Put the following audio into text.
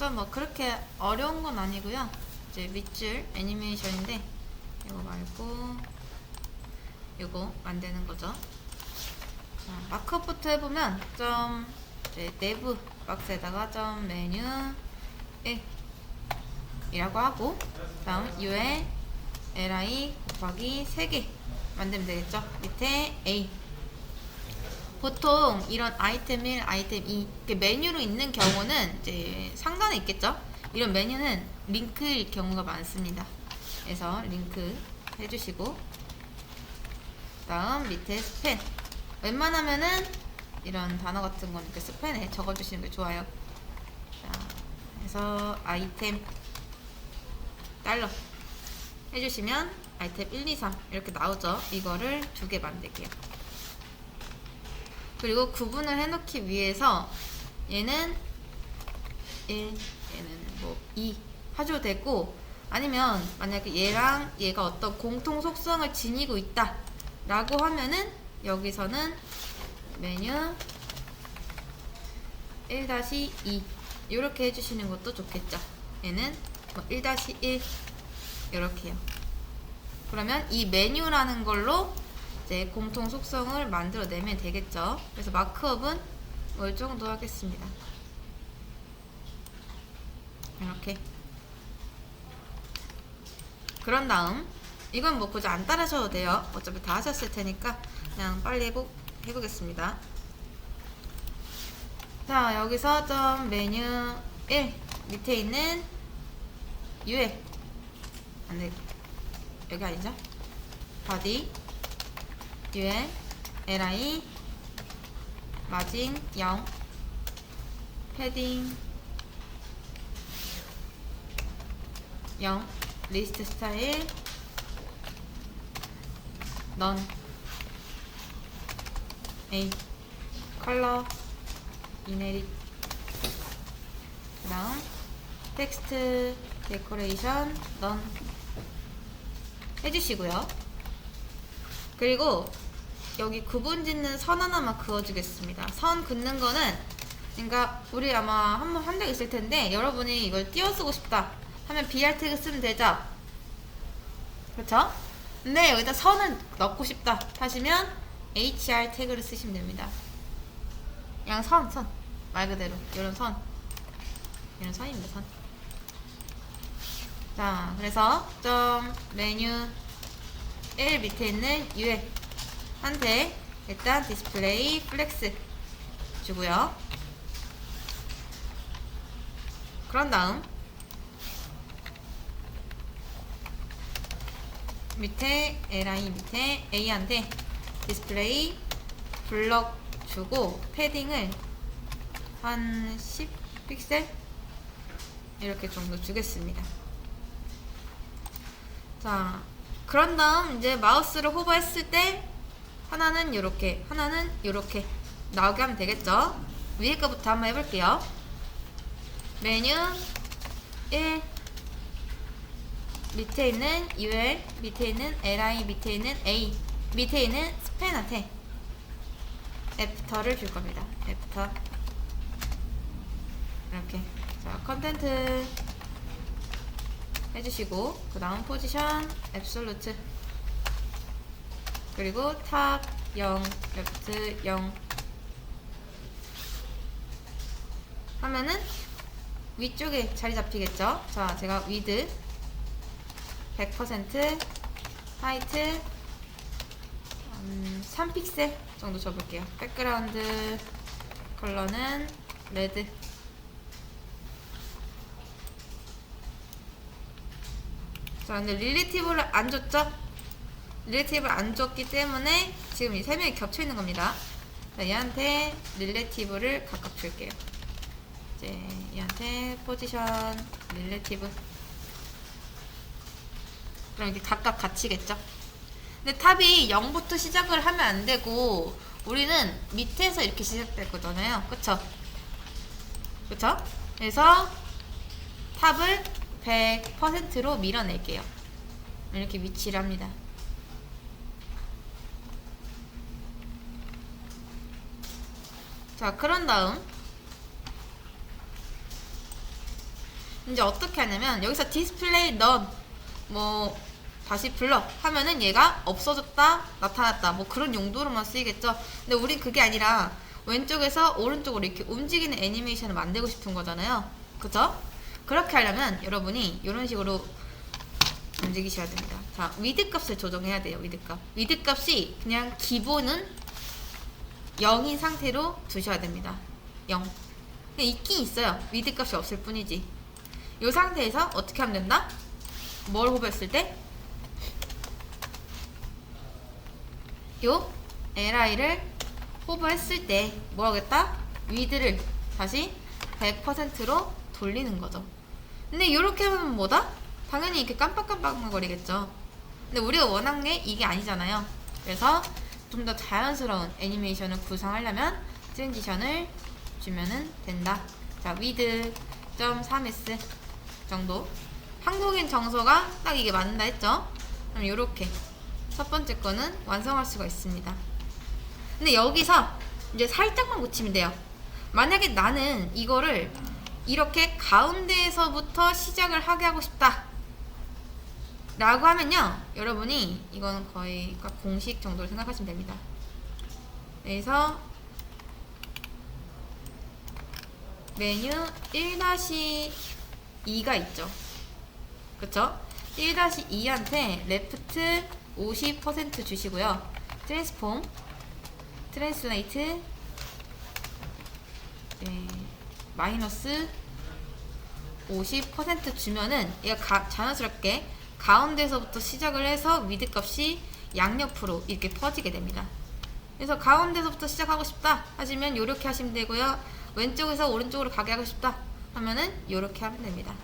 그래서 뭐 그렇게 어려운 건 아니고요. 이제 밑줄 애니메이션인데 이거 말고 이거 만드는 거죠. 자, 마크업부터 해보면 점 이제 내부 박스에다가 점 메뉴 1 이라고 하고 다음 U에 li 곱하기 3개 만들면 되겠죠. 밑에 A 보통 이런 아이템 1, 아이템 2 이렇게 메뉴로 있는 경우는 이제 상단에 있겠죠. 이런 메뉴는 링크일 경우가 많습니다. 그래서 링크 해주시고 다음 밑에 스펜 웬만하면은 이런 단어 같은 건 이렇게 스펜에 적어주시는 게 좋아요. 자, 그래서 아이템 달러 해주시면 아이템 1, 2, 3 이렇게 나오죠. 이거를 두 개 만들게요. 그리고 구분을 해놓기 위해서 얘는 1, 얘는 뭐 2 하셔도 되고 아니면 만약에 얘랑 얘가 어떤 공통 속성을 지니고 있다 라고 하면은 여기서는 메뉴 1-2 이렇게 해주시는 것도 좋겠죠. 얘는 뭐 1-1 이렇게요. 그러면 이 메뉴라는 걸로 이제 공통 속성을 만들어내면 되겠죠. 그래서 마크업은 뭐이 정도 하겠습니다. 이렇게. 그런 다음 이건 뭐 굳이 안 따라셔도 돼요. 어차피 다 하셨을 테니까 그냥 빨리 해보, 해보겠습니다. 자 여기서 점 메뉴 1 밑에 있는 UL 안돼 여기 아니죠? 바디 UL LI 마진 0 패딩 0 리스트 스타일 넌 A 컬러 이네릿 그 다음 텍스트 데코레이션 넌 해주시고요. 그리고 여기 구분 짓는 선 하나만 그어주겠습니다 선 긋는 거는 그러니까 우리 아마 한번 한 적 있을 텐데 여러분이 이걸 띄워쓰고 싶다 하면 BR 태그 쓰면 되죠 그렇죠? 근데 여기다 선을 넣고 싶다 하시면 HR 태그를 쓰시면 됩니다 그냥 선, 선. 말 그대로. 이런 선. 이런 선입니다, 선. 자, 그래서, 점, 메뉴, 1 밑에 있는 UL. 한테, 일단 디스플레이 플렉스 주고요. 그런 다음, 밑에, LI 밑에 A한테 디스플레이 블럭 주고 패딩을 한 10픽셀 이렇게 정도 주겠습니다. 자, 그런 다음 이제 마우스를 호버했을 때 하나는 이렇게, 하나는 이렇게 나오게 하면 되겠죠? 위에 거부터 한번 해볼게요. 메뉴 1 밑에 있는 UL, 밑에 있는 LI, 밑에 있는 A, 밑에 있는 스팬한테 애프터를 줄 겁니다. 애프터 이렇게 자 컨텐트 해주시고 그 다음 포지션 앱솔루트 그리고 탑 0, 레프트 0 하면은 위쪽에 자리 잡히겠죠? 자 제가 위드 100% 하이트 음, 3픽셀 정도 줘볼게요. 백그라운드 컬러는 레드. 자, 근데 릴리티브를 안 줬죠? 릴리티브를 안 줬기 때문에 지금 이 세 명이 겹쳐 있는 겁니다. 자, 얘한테 릴레티브를 각각 줄게요. 이제 얘한테 포지션 릴레티브. 그럼 이렇게 각각 갇히겠죠? 근데 탑이 0부터 시작을 하면 안 되고 우리는 밑에서 이렇게 시작될 거잖아요. 그쵸? 그쵸? 그래서 탑을 100%로 밀어낼게요. 이렇게 위치를 합니다. 자, 그런 다음. 이제 어떻게 하냐면 여기서 디스플레이 넌뭐 다시 불러. 하면은 얘가 없어졌다 나타났다. 뭐 그런 용도로만 쓰이겠죠? 근데 우린 그게 아니라 왼쪽에서 오른쪽으로 이렇게 움직이는 애니메이션을 만들고 싶은 거잖아요. 그죠? 그렇게 하려면 여러분이 이런 식으로 움직이셔야 됩니다. 자 위드 값을 조정해야 돼요 위드 값. 위드 값이 그냥 기본은 0인 상태로 두셔야 됩니다 0 그냥 있긴 있어요 위드 값이 없을 뿐이지 이 상태에서 어떻게 하면 된다? 뭘 호배했을 때? 요 li를 호버했을 때 뭐하겠다? 위드를 다시 100%로 돌리는 거죠. 근데 이렇게 하면 뭐다? 당연히 이렇게 깜빡깜빡거리겠죠. 근데 우리가 원하는 게 이게 아니잖아요. 그래서 좀 더 자연스러운 애니메이션을 구성하려면 트랜지션을 주면은 된다. 자, with 3s 정도. 한국인 정서가 딱 이게 맞는다 했죠? 그럼 이렇게 첫 번째 거는 완성할 수가 있습니다. 근데 여기서 이제 살짝만 고치면 돼요. 만약에 나는 이거를 이렇게 가운데에서부터 시작을 하게 하고 싶다. 라고 하면요. 여러분이 이거는 거의 그러니까 공식 정도로 생각하시면 됩니다. 그래서 메뉴 1-2가 있죠. 그쵸? 1-2한테 레프트 50% 주시고요. 트랜스폼, 트랜슬레이트, 네, 마이너스 50% 주면은 얘가 가- 자연스럽게 가운데서부터 시작을 해서 위드 값이 양옆으로 이렇게 퍼지게 됩니다. 그래서 가운데서부터 시작하고 싶다 하시면 이렇게 하시면 되고요. 왼쪽에서 오른쪽으로 가게 하고 싶다 하면은 이렇게 하면 됩니다.